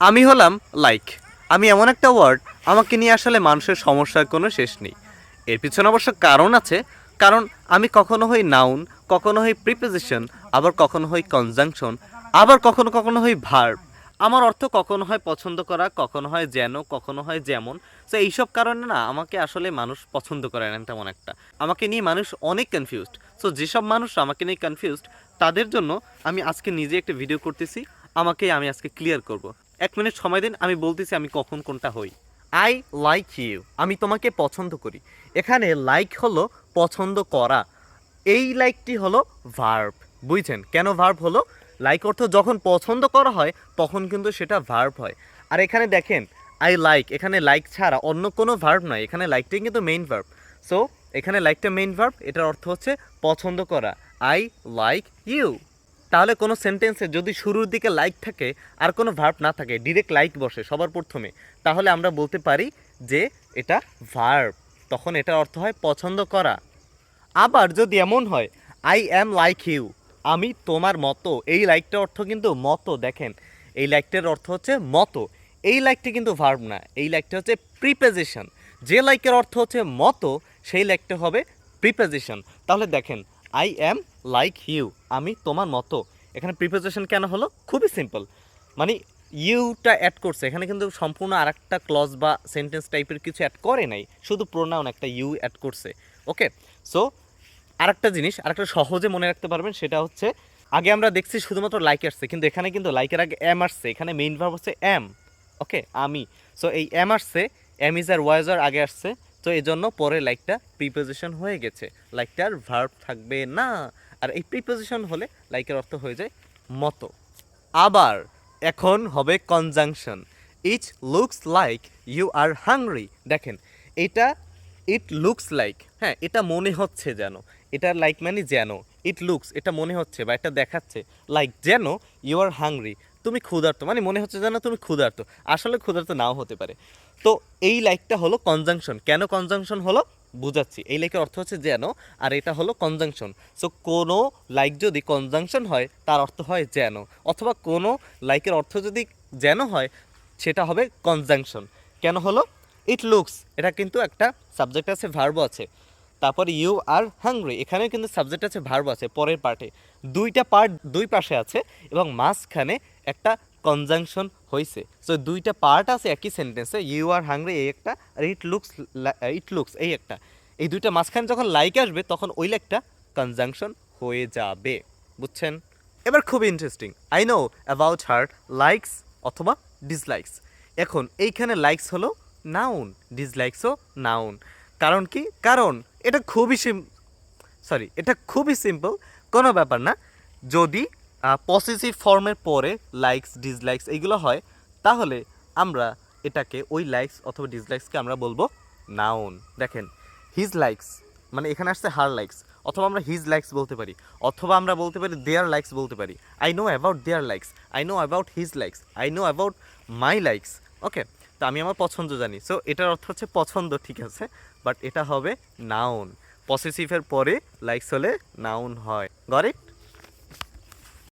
আমি হলাম লাইক আমি এমন একটা ওয়ার্ড আমাকে নিয়ে আসলে মানুষের সমস্যার কোনো শেষ নেই। এর পিছনে অবশ্য কারণ আছে, কারণ আমি কখনো হই নাউন কখনো হই প্রিপোজিশন আবার কখনো হই কনজাংশন আবার কখনো কখনো হই ভার্ব আমার অর্থ কখনো হয় পছন্দ করা, কখনো হয় যেন, কখনো হয় যেমন। তো এইসব কারণে না, আমাকে আসলে মানুষ পছন্দ করে না তেমন একটা। আমাকে নিয়ে মানুষ অনেক কনফিউজড সো যেসব মানুষ আমাকে নিয়ে কনফিউজড তাদের জন্য আমি আজকে নিজে একটা ভিডিও করতেছি। আমাকে আমি আজকে ক্লিয়ার করব। এক মিনিট সময় দিন, আমি বলতেছি আমি কখন কোনটা হই। আই লাইক ইউ আমি তোমাকে পছন্দ করি। এখানে লাইক হলো পছন্দ করা। এই লাইকটি হলো ভার্ব বুঝছেন? কেন ভার্ব হলো? লাইক অর্থ যখন পছন্দ করা হয়, তখন কিন্তু সেটা ভার্ব হয়। আর এখানে দেখেন আই লাইক এখানে লাইক ছাড়া অন্য কোনো ভার্ব নয়, এখানে লাইকটাই কিন্তু মেইন ভার্ব সো এখানে লাইকটা মেইন ভার্ব এটার অর্থ হচ্ছে পছন্দ করা। আই লাইক ইউ তাহলে কোনো সেন্টেন্সে যদি শুরুর দিকে লাইক থাকে আর কোনো ভার্ব না থাকে ডিরেক্ট লাইক বসে সবার প্রথমে, তাহলে আমরা বলতে পারি যে এটা ভার্ব তখন এটার অর্থ হয় পছন্দ করা। আবার যদি এমন হয় আই অ্যাম লাইক ইউ আমি তোমার মতো, এই লাইকটার অর্থ কিন্তু মতো, দেখেন, এই লাইকটার অর্থ হচ্ছে মতো, এই লাইকটি কিন্তু ভার্ব না, এই লাইকটা হচ্ছে প্রিপোজিশন যে লাইকের অর্থ হচ্ছে মতো, সেই লাইকটা হবে প্রিপোজিশন তাহলে দেখেন আই অ্যাম লাইক ইউ আমি তোমার মতো। এখানে প্রিপোজিশন কেন হলো? খুবই সিম্পল মানে ইউটা অ্যাড করছে। এখানে কিন্তু সম্পূর্ণ আরেকটা ক্লজ বা সেন্টেন্স টাইপের কিছু অ্যাড করে নাই। শুধু প্রোনাউন একটা ইউ অ্যাড করছে। ওকে সো আরেকটা জিনিস, আরেকটা সহজে মনে রাখতে পারবেন, সেটা হচ্ছে, আগে আমরা দেখছি শুধুমাত্র লাইক আসছে, কিন্তু এখানে কিন্তু লাইকের আগে এম আসছে। এখানে মেইন ভার্ব হচ্ছে এম ওকে আমি। সো এই এম আসছে এম ইজ আর ওয়াইজ আর আগে আসছে। তো এই জন্য পরে লাইকটা প্রিপোজিশন হয়ে গেছে। লাইকটার ভার্ব থাকবে না। আর এই প্রিপোজিশন হলে লাইকের অর্থ হয়ে যায় মতো। আবার এখন হবে conjunction it looks like you are hungry দেখেন, এটা ইট লুকস লাইক হ্যাঁ এটা মনে হচ্ছে যেন। এটা লাইক মানে যেন। ইট লুকস এটা মনে হচ্ছে বা এটা দেখাচ্ছে। লাইক যেন ইউ আর হাংরি তুমি ক্ষুধার্ত মানে মনে হচ্ছে যেন তুমি ক্ষুধার্ত। আসলে ক্ষুধার্ত নাও হতে পারে। তো এই লাইকটা হলো কনজাংশন কেন কনজাংশন হলো? বুঝাচ্ছি। এই লাইকের অর্থ হচ্ছে যেন, আর এটা হলো কনজাংশন সো কোনো লাইক যদি কনজাংশন হয়, তার অর্থ হয় যেন। অথবা কোনো লাইকের অর্থ যদি যেন হয়, সেটা হবে কনজাংশন কেন হলো? ইট লুকস এটা কিন্তু একটা সাবজেক্ট আছে ভার্ব আছে। তারপর ইউ আর হাংরি এখানেও কিন্তু সাবজেক্ট আছে ভার্ব আছে, পরের পার্টে দুইটা পার্ট দুই পাশে আছে এবং মাঝখানে একটা কনজাংশন হয়েছে সো দুইটা পার্ট আছে, একই সেন্টেন্সে ইউ আর হাংরি এই একটা, আর ইট লুকস ইট লুকস এই একটা। এই দুইটা মাঝখানে যখন লাইক আসবে, তখন ওই একটা কনজাংশন হয়ে যাবে। বুঝছেন? এবার খুব interesting I know about her likes অথবা ডিসলাইকস এখন, এইখানে লাইকস হলো নাউন ডিসলাইকসও নাউন কারণ কি? কারণ, এটা খুবই সিম সরি এটা খুবই সিম্পল কোনো ব্যাপার না। যদি পসেসিভ ফর্মের পরে লাইকস ডিসলাইকস এইগুলো হয়, তাহলে আমরা এটাকে ওই লাইকস অথবা ডিসলাইকসকে আমরা বলব নাউন দেখেন হিজ লাইকস মানে এখানে আসছে হার লাইকস অথবা আমরা হিজ লাইকস বলতে পারি, অথবা আমরা বলতে পারি দেয়ার লাইকস বলতে পারি। I know about their likes I know about his likes I know about my likes okay তো আমি আমার পছন্দ জানি। সো এটার অর্থ হচ্ছে পছন্দ, ঠিক আছে? বাট এটা হবে নাউন পসেসিভের পরে লাইকস হলে নাউন হয়। গরিব